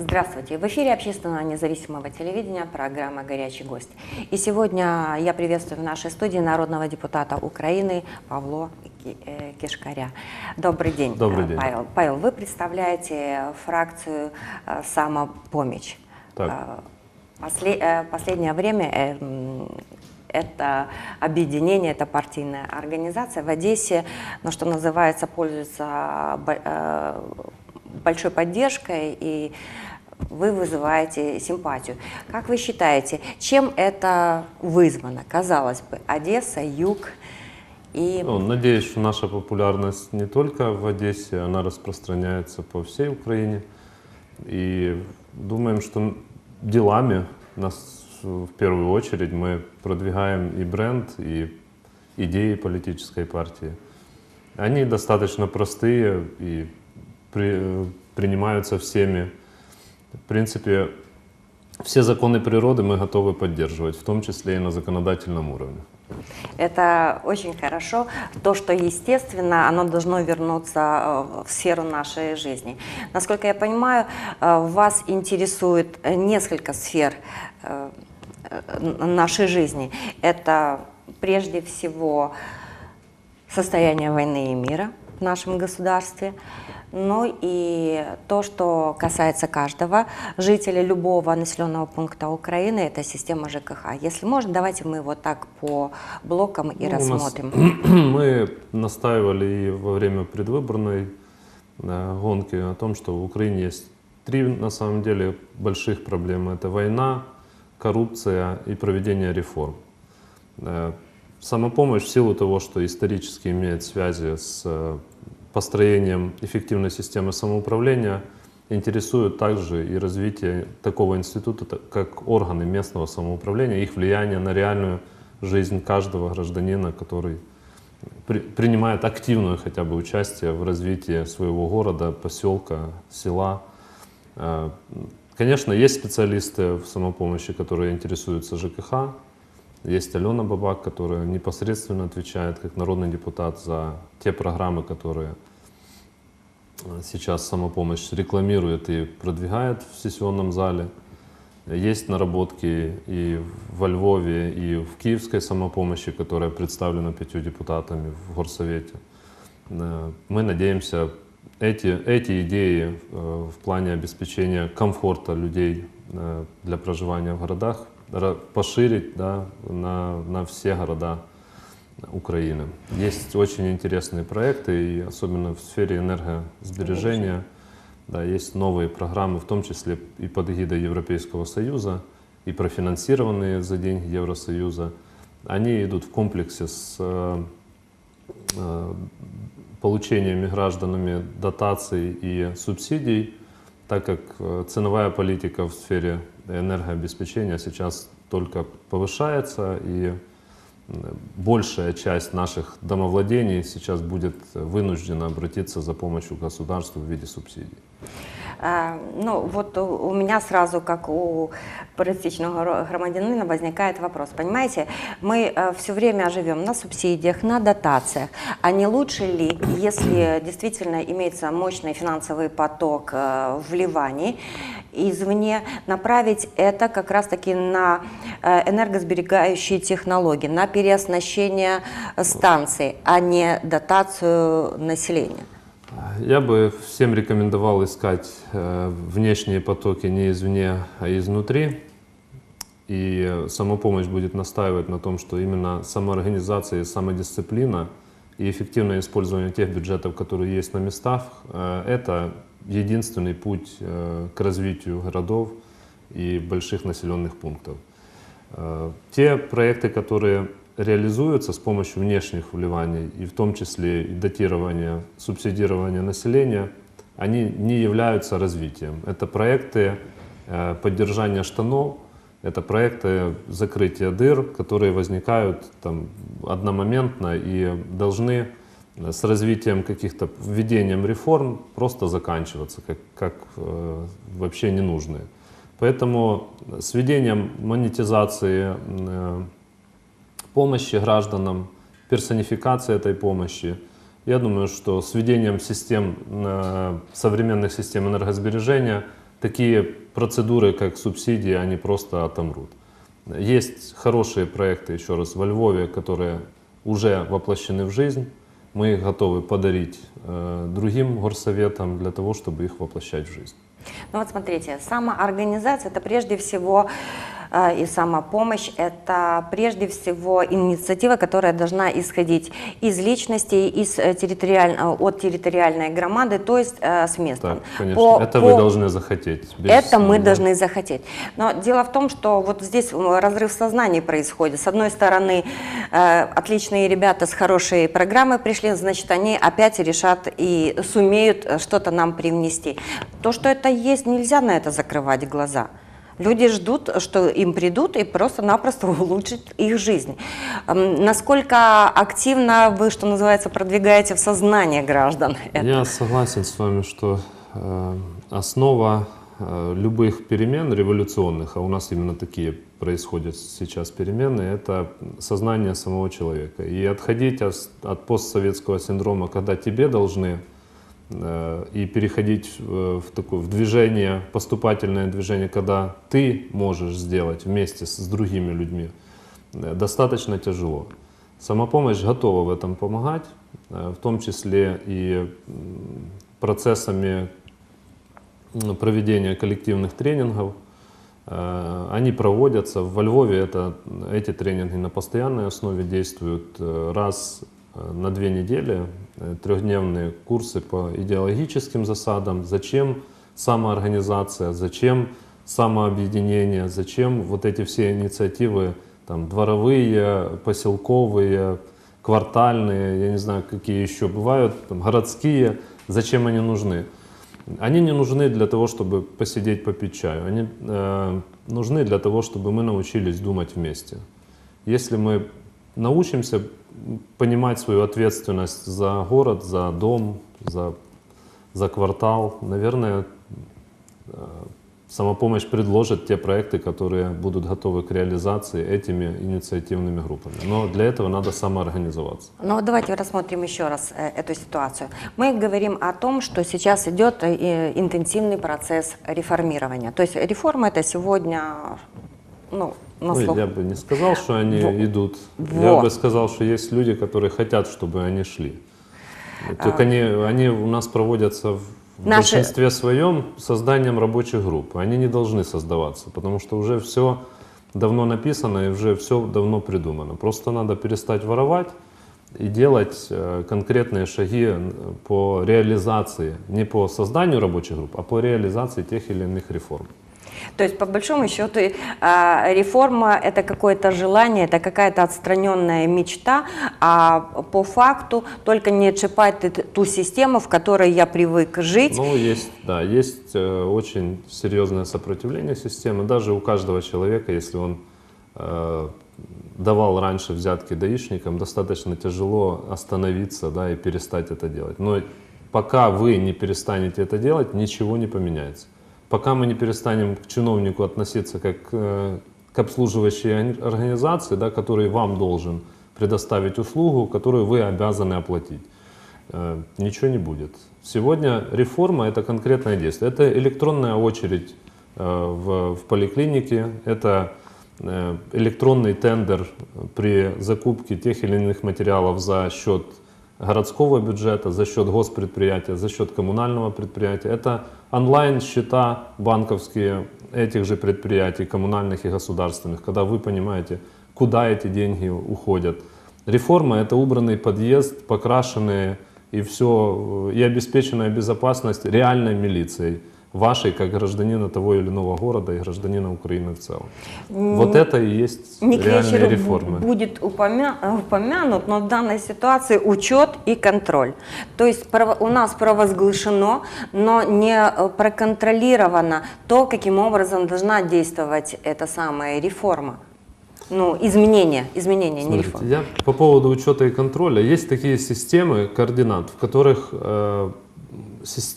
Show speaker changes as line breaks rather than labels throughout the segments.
Здравствуйте! В эфире общественного независимого телевидения программа «Горячий гость». И сегодня я приветствую в нашей студии народного депутата Украины Павло э, Кишкаря. Добрый день,
Добрый
э,
день.
Павел. Павел, вы представляете фракцию э, «Самопомощь».
Так.
После- последнее время это объединение, это партийная организация в Одессе, ну, что называется, пользуется большой поддержкой и вы вызываете симпатию. Как вы считаете, чем это вызвано? Казалось бы, Одесса, юг и
Ну, надеюсь, что наша популярность не только в Одессе, она распространяется по всей Украине. И думаем, что делами нас в первую очередь мы продвигаем и бренд, и идеи политической партии. Они достаточно простые и при- принимаются всеми. В принципе, все законы природы мы готовы поддерживать, в том числе и на законодательном уровне.
Это очень хорошо. То, что естественно, оно должно вернуться э, в сферу нашей жизни. Насколько я понимаю, э, вас интересует несколько сфер э, нашей жизни. Это прежде всего состояние войны и мира в нашем государстве, ну и то, что касается каждого жителя любого населенного пункта Украины, это система ЖКХ. Если можно, давайте мы вот так по блокам и
Ну, у нас-
рассмотрим.
Мы настаивали и во время предвыборной э, гонки о том, что в Украине есть три, на самом деле, больших проблемы. Это война, коррупция и проведение реформ. Самопомощь в силу того, что исторически имеет связи с э, построением эффективной системы самоуправления, интересует также и развитие такого института, та- как органы местного самоуправления, их влияние на реальную жизнь каждого гражданина, который при- принимает активное хотя бы участие в развитии своего города, поселка, села. Э, Конечно, есть специалисты в самопомощи, которые интересуются ЖКХ. Есть Алена Бабак, которая непосредственно отвечает как народный депутат за те программы, которые э, сейчас самопомощь рекламирует и продвигает в сессионном зале. Есть наработки и во Львове, и в Киевской самопомощи, которая представлена пятью депутатами в Горсовете. Э, Мы надеемся эти, эти идеи э, в плане обеспечения комфорта людей для проживания в городах поширить да, на, на все города Украины. Есть очень интересные проекты, и особенно в сфере энергосбережения. Да, есть новые программы, в том числе и под эгидой Европейского Союза, и профинансированные за деньги Евросоюза. Они идут в комплексе с э, э, получениями гражданами дотаций и субсидий, так как э, ценовая политика в сфере энергообеспечения сейчас только повышается, и большая часть наших домовладений сейчас будет вынуждена обратиться за помощью государству в виде субсидий.
Ну, вот у меня сразу, как у гро- громадянина, возникает вопрос. Понимаете, мы все время живем на субсидиях, на дотациях. А не лучше ли, если действительно имеется мощный финансовый поток вливаний извне, направить это как раз-таки на э, энергосберегающие технологии, на переоснащение станций, а не дотацию населения?
Я бы всем рекомендовал искать э, внешние потоки не извне, а изнутри. И самопомощь будет настаивать на том, что именно самоорганизация и самодисциплина и эффективное использование тех бюджетов, которые есть на местах, э, это единственный путь э, к развитию городов и больших населенных пунктов. Те проекты, которые реализуются с помощью внешних вливаний, и в том числе и датирования, субсидирования населения, они не являются развитием. Это проекты э, поддержания штанов, это проекты закрытия дыр, которые возникают там, одномоментно и должны с развитием каких-то, введением реформ просто заканчиваться, как, как э, вообще ненужные. Поэтому с введением монетизации э, помощи гражданам, персонификации этой помощи, я думаю, что с введением систем, э, современных систем энергосбережения такие процедуры, как субсидии, они просто отомрут. Есть хорошие проекты, еще раз, во Львове, которые уже воплощены в жизнь. Мы их готовы подарить э, другим горсоветам для того, чтобы их воплощать в жизнь.
Ну вот смотрите, самоорганизация это прежде всего и самопомощь это прежде всего инициатива, которая должна исходить из личностей, из э, территориаль... э, от территориальной громады, то есть э, с места.
Так, конечно.
По-
Это
по-
вы должны захотеть. без-
Это мы
да.
должны захотеть. Но дело в том, что вот здесь разрыв сознания происходит. С одной стороны, отличные ребята с хорошей программой пришли, значит, они опять решат и сумеют что-то нам привнести. То, что это есть, нельзя на это закрывать глаза. Люди ждут, что им придут и просто-напросто улучшат их жизнь. Насколько активно вы, что называется, продвигаете в сознание граждан? это?
Я согласен с вами, что э, основа э, любых перемен революционных, а у нас именно такие происходят сейчас перемены, это сознание самого человека. И отходить от, постсоветского синдрома, когда тебе должны и переходить в, в такое в движение, поступательное движение, когда ты можешь сделать вместе с, с другими людьми, э, достаточно тяжело. Самопомощь готова в этом помогать, э, в том числе и процессами проведения коллективных тренингов. Э, Они проводятся. Во Львове это, эти тренинги на постоянной основе действуют э, раз э, на две недели. э, Трехдневные курсы по идеологическим засадам. Зачем самоорганизация, зачем самообъединение, зачем вот эти все инициативы там, дворовые, поселковые, квартальные, я не знаю, какие еще бывают, там, городские, зачем они нужны? Они не нужны для того, чтобы посидеть попить чаю. Они э, нужны для того, чтобы мы научились думать вместе. Если мы научимся понимать свою ответственность за город, за дом, за, за квартал, наверное, э, самопомощь предложит те проекты, которые будут готовы к реализации этими инициативными группами. Но для этого надо самоорганизоваться.
Ну вот давайте рассмотрим еще раз э, эту ситуацию. Мы говорим о том, что сейчас идет э, интенсивный процесс реформирования. То есть реформа это сегодня, ну, на
Ну,
слух.
я бы не сказал, что они
Во-
идут. Я
Вот.
бы сказал, что есть люди, которые хотят, чтобы они шли.
А.
Только они, они у нас проводятся в
Наши-
большинстве своем созданием рабочих групп. Они не должны создаваться, потому что уже все давно написано и уже все давно придумано. Просто надо перестать воровать и делать э, конкретные шаги э, по реализации, не по созданию рабочих групп, а по реализации тех или иных реформ.
То есть по большому счету э, реформа это какое-то желание, это какая-то отстраненная мечта, а по факту только не отшипать т- ту систему, в которой я привык жить.
Ну, есть, да, есть э, очень серьезное сопротивление системы. Даже у каждого человека, если он э, давал раньше взятки даишникам, достаточно тяжело остановиться да, и перестать это делать. Но пока вы не перестанете это делать, ничего не поменяется. Пока мы не перестанем к чиновнику относиться как э, к обслуживающей орг- организации, да, который вам должен предоставить услугу, которую вы обязаны оплатить э, ничего не будет. Сегодня реформа это конкретное действие. Это электронная очередь э, в, в поликлинике, это э, электронный тендер при закупке тех или иных материалов за счет городского бюджета, за счет госпредприятия, за счет коммунального предприятия. Это онлайн-счета банковские этих же предприятий, коммунальных и государственных, когда вы понимаете, куда эти деньги уходят. Реформа – это убранный подъезд, покрашенные и все, и обеспеченная безопасность реальной милицией, вашей как гражданина того или иного города и гражданина Украины в целом. Вот это и есть
Не
реальные реформы.
будет упомя- упомянут, но в данной ситуации учет и контроль. То есть у нас провозглашено, но не э, проконтролировано то, каким образом должна действовать эта самая реформа. Ну, изменения, изменения, не
Смотрите,
реформа.
я по поводу учета и контроля. Есть такие системы координат, в которых э,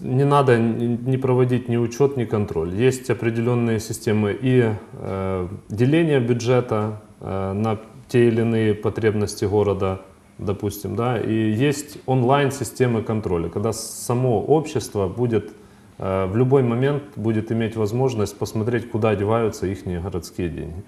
не надо ни проводить ни учет, ни контроль. Есть определенные системы и э, деления бюджета э, на те или иные потребности города, допустим, да, и есть онлайн-системы контроля, когда само общество будет э, в любой момент будет иметь возможность посмотреть, куда деваются их городские деньги.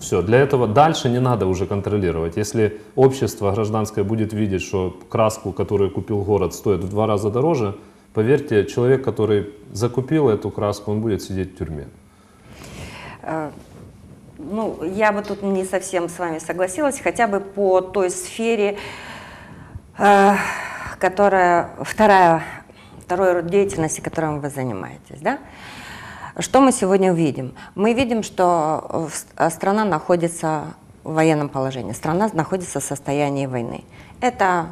Все, для этого дальше не надо уже контролировать. Если общество гражданское будет видеть, что краску, которую купил город, стоит в два раза дороже, поверьте, человек, который закупил эту краску, он будет сидеть в тюрьме.
Э, ну, я бы тут не совсем с вами согласилась, хотя бы по той сфере, э, которая вторая, второй род деятельности, которым вы занимаетесь, да? Что мы сегодня увидим? Мы видим, что э, страна находится в военном положении, страна находится в состоянии войны. Это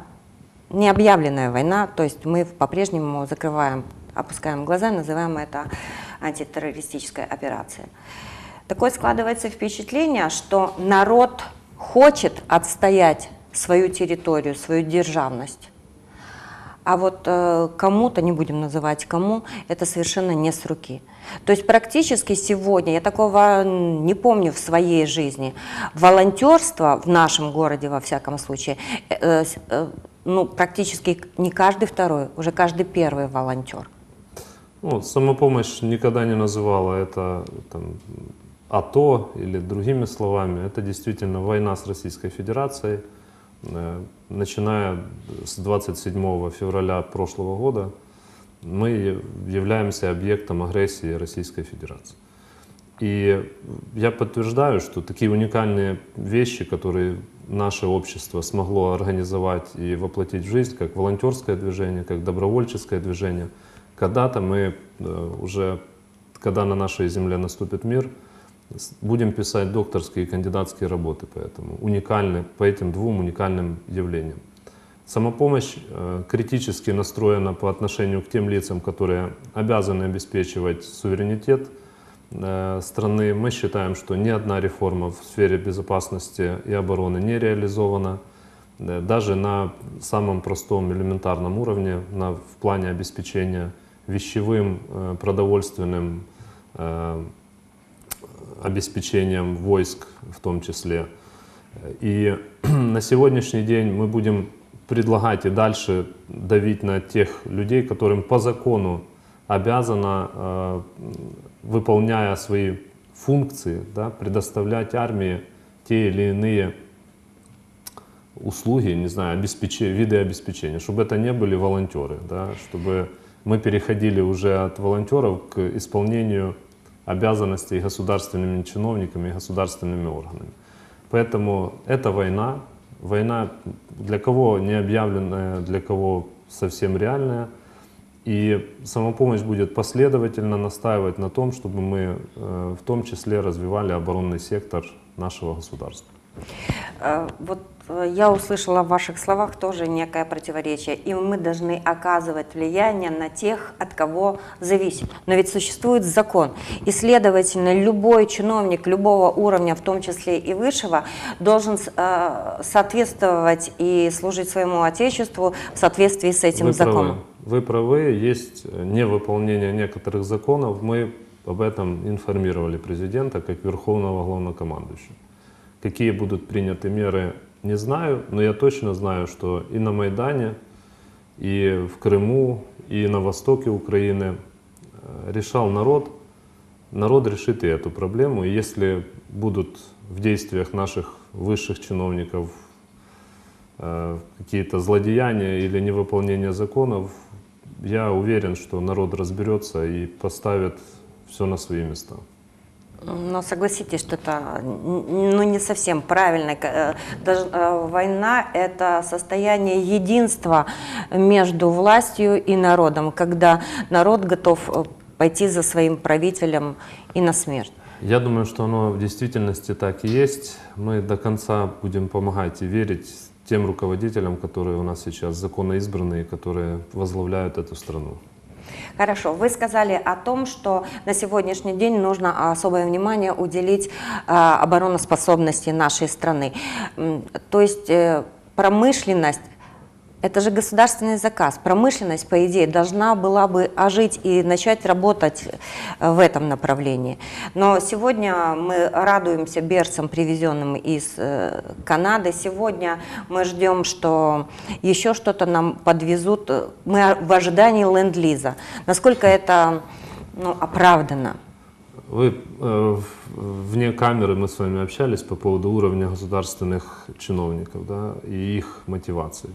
необъявленная война, то есть мы по-прежнему закрываем, опускаем глаза, называем это антитеррористической операцией. Такое складывается впечатление, что народ хочет отстоять свою территорию, свою державность. А вот э, кому-то, не будем называть кому, это совершенно не с руки. То есть практически сегодня, я такого не помню в своей жизни, волонтерство в нашем городе, во всяком случае, э, э, ну, практически не каждый второй, уже каждый первый волонтер.
Ну, самопомощь никогда не называла это там, АТО или другими словами. Это действительно война с Российской Федерацией. Э, начиная с 27 февраля прошлого года мы являемся объектом агрессии Российской Федерации. И я подтверждаю, что такие уникальные вещи, которые наше общество смогло организовать и воплотить в жизнь, как волонтерское движение, как добровольческое движение, когда-то мы э, уже, когда на нашей земле наступит мир, будем писать докторские и кандидатские работы по этому, уникальны, по этим двум уникальным явлениям. Самопомощь э, критически настроена по отношению к тем лицам, которые обязаны обеспечивать суверенитет э, страны. Мы считаем, что ни одна реформа в сфере безопасности и обороны не реализована. Э, даже на самом простом элементарном уровне, на, в плане обеспечения вещевым, продовольственным обеспечением войск в том числе. И на сегодняшний день мы будем предлагать и дальше давить на тех людей, которым по закону обязана, э, выполняя свои функции, да, предоставлять армии те или иные услуги, не знаю, обеспечения, виды обеспечения, чтобы это не были волонтеры, да, чтобы мы переходили уже от волонтеров к исполнению обязанностей государственными чиновниками и государственными органами. Поэтому это война, Война для кого не объявленная, для кого совсем реальная. И самопомощь будет последовательно настаивать на том, чтобы мы э, в том числе развивали оборонный сектор нашего государства.
Э, вот э, я услышала в ваших словах тоже некое противоречие, и мы должны оказывать влияние на тех, от кого зависит. Но ведь существует закон, и, следовательно, любой чиновник любого уровня, в том числе и высшего, должен э, соответствовать и служить своему отечеству в соответствии с этим
Вы
законом.
Правы. Вы правы, есть невыполнение некоторых законов. Мы об этом информировали президента как верховного главнокомандующего. Какие будут приняты меры, не знаю, но я точно знаю, что и на Майдане, и в Крыму, и на востоке Украины э, решал народ. Народ решит и эту проблему. И если будут в действиях наших высших чиновников э, какие-то злодеяния или невыполнение законов, я уверен, что народ разберется и поставит все на свои места.
Но согласитесь, что это ну, не совсем правильно. Э, даже, э, война – это состояние единства между властью и народом, когда народ готов э, пойти за своим правителем и на смерть.
Я думаю, что оно в действительности так и есть. Мы до конца будем помогать и верить тем руководителям, которые у нас сейчас законоизбранные, которые возглавляют эту страну.
Хорошо, вы сказали о том, что на сегодняшний день нужно особое внимание уделить э, обороноспособности нашей страны. То есть э, промышленность Это же государственный заказ. Промышленность, по идее, должна была бы ожить и начать работать э, в этом направлении. Но сегодня мы радуемся берцам, привезенным из э, Канады. Сегодня мы ждем, что еще что-то нам подвезут. Мы в ожидании ленд-лиза. Насколько это ну, оправдано?
Вы э, вне камеры мы с вами общались по поводу уровня государственных чиновников да, и их мотивации.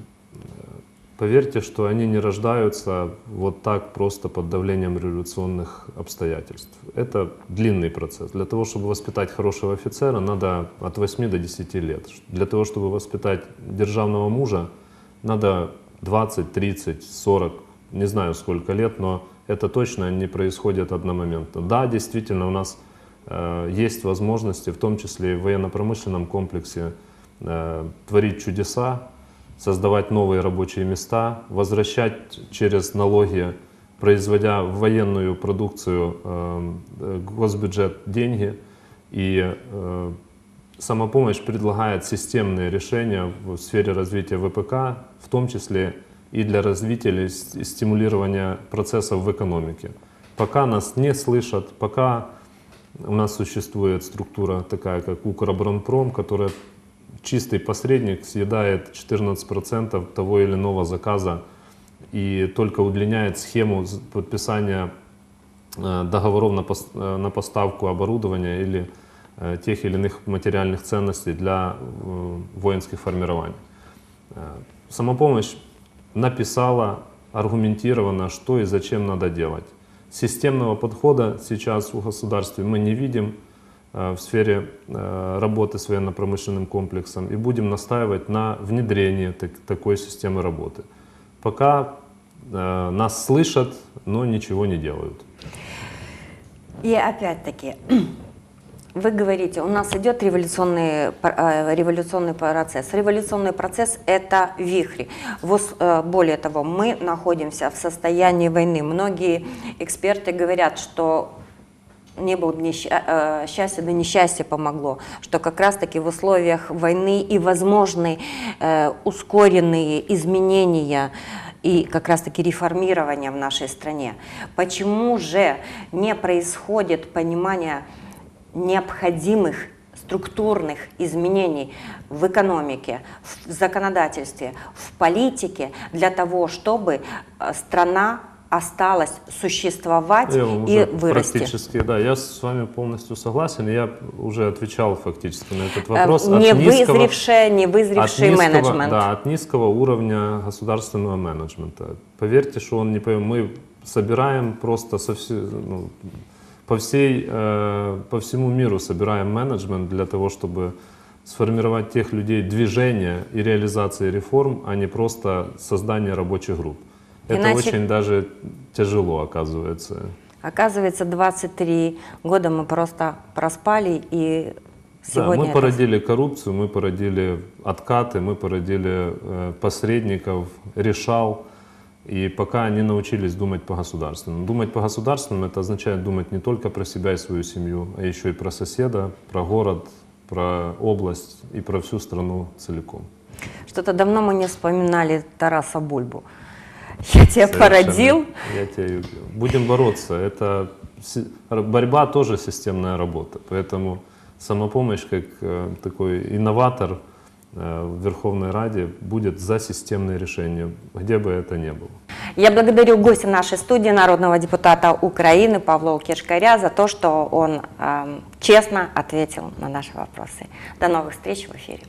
Поверьте, что они не рождаются вот так просто под давлением революционных обстоятельств. Это длинный процесс. Для того, чтобы воспитать хорошего офицера, надо от 8 до 10 лет. Для того, чтобы воспитать державного мужа, надо 20, 30, 40, не знаю сколько лет, но это точно не происходит одномоментно. Да, действительно, у нас э, есть возможности, в том числе и в военно-промышленном комплексе, э, творить чудеса, создавать новые рабочие места, возвращать через налоги, производя военную продукцию, э, э, госбюджет деньги. И э, самопомощь предлагает системные решения в сфере развития ВПК, в том числе и для развития с- стимулирования процессов в экономике. Пока нас не слышат, пока у нас существует структура такая, как Укроборонпром, которая чистый посредник съедает 14% того или иного заказа и только удлиняет схему подписания э, договоров э, на поставку оборудования или э, тех или иных материальных ценностей для воинских формирований. Самопомощь написала аргументированно, что и зачем надо делать. Системного подхода сейчас в государстве мы не видим в сфере э, работы с военно-промышленным комплексом и будем настаивать на внедрении так- такой системы работы. Пока э, нас слышат, но ничего не делают.
И опять-таки, вы говорите, у нас идет революционный, э, революционный процесс. Революционный процесс – это вихри. Э, Более того, мы находимся в состоянии войны. Многие эксперты говорят, что не было бы несча- э, счастья, да несчастье помогло, что как раз-таки в условиях войны и возможны э, ускоренные изменения и как раз-таки реформирования в нашей стране. Почему же не происходит понимание необходимых структурных изменений в экономике, в законодательстве, в политике для того, чтобы э, страна осталась существовать
Я вам
и вырасти.
Практически, да, я с вами полностью согласен. Я уже отвечал фактически на этот
Э,
вопрос. От
не
низкого-
вызревший, не вызревший
от низкого,
менеджмент.
Да, от низкого уровня государственного менеджмента. Поверьте, что он не пойм- Мы собираем просто со все- ну, по, всей, э, по всему миру собираем менеджмент для того, чтобы сформировать тех людей движения и реализации реформ, а не просто создание рабочих групп. Это
Иначе-
очень даже тяжело оказывается.
Оказывается, 23 года мы просто проспали и
Да,
сегодня...
мы
это-
породили коррупцию, мы породили откаты, мы породили э, посредников, решал. И пока не научились думать по-государственному. Думать по-государственному это означает думать не только про себя и свою семью, а еще и про соседа, про город, про область и про всю страну целиком.
Что-то давно мы не вспоминали Тараса Бульбу. Я тебя
Совершенно.
породил,
Я тебя люблю. Будем бороться. Это борьба тоже системная работа. Поэтому самопомощь как э, такой инноватор э, в Верховной Раде будет за системные решения, где бы это ни было.
Я благодарю гостя нашей студии, народного депутата Украины Павла Кишкаря, за то, что он эм, честно ответил на наши вопросы. До новых встреч в эфире.